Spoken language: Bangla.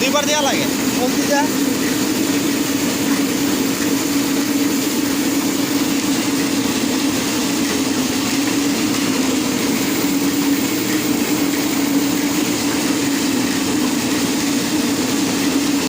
দুইবার দেওয়া লাগে। কোন